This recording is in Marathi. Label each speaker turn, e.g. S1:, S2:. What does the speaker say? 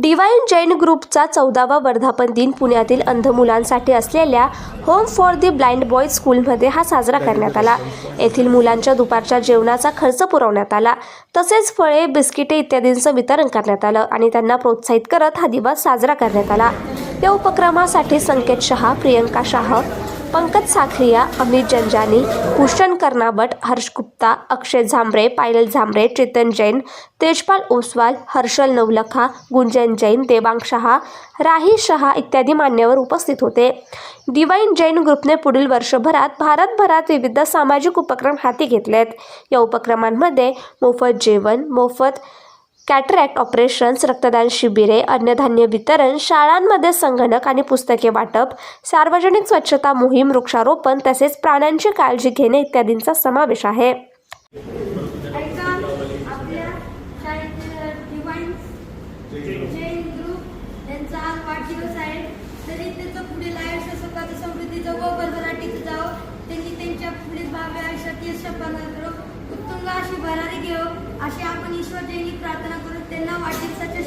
S1: डिवाईन जैन ग्रुपचा चौदावा वर्धापन दिन पुण्यातील अंध मुलांसाठी असलेल्या home for the blind boys स्कूलमध्ये हा साजरा करण्यात आला. येथील मुलांच्या दुपारच्या जेवणाचा खर्च पुरवण्यात आला. तसेच फळे बिस्किटे इत्यादींचं वितरण करण्यात आलं आणि त्यांना प्रोत्साहित करत हा दिवस साजरा करण्यात आला. या उपक्रमासाठी संकेत शहा प्रियंका शाह पंकज साखरिया अमित जंजानी भूषण कर्नाबट हर्ष गुप्ता अक्षय झांबरे पायल झांबरे चेतन जैन तेजपाल ओसवाल हर्षल नवलखा गुंजन जैन देवांग शहा राही शहा इत्यादी मान्यवर उपस्थित होते. डिवाईन जैन ग्रुपने पुढील वर्षभरात भारतभरात विविध सामाजिक उपक्रम हाती घेतले आहेत या उपक्रमांमध्ये मोफत जेवण मोफत कॅटरॅक्ट ऑपरेशन्स रक्तदान शिबिरे अन्नधान्य वितरण शाळांमध्ये संगणक आणि पुस्तके वाटप सार्वजनिक स्वच्छता मोहीम वृक्षारोपण तसेच प्राण्यांची काळजी घेणे इत्यादींचा समावेश आहे.
S2: उत्तुंग अशी भरारी घेऊ अशी आपण ईश्वर जैनी प्रार्थना now I did such a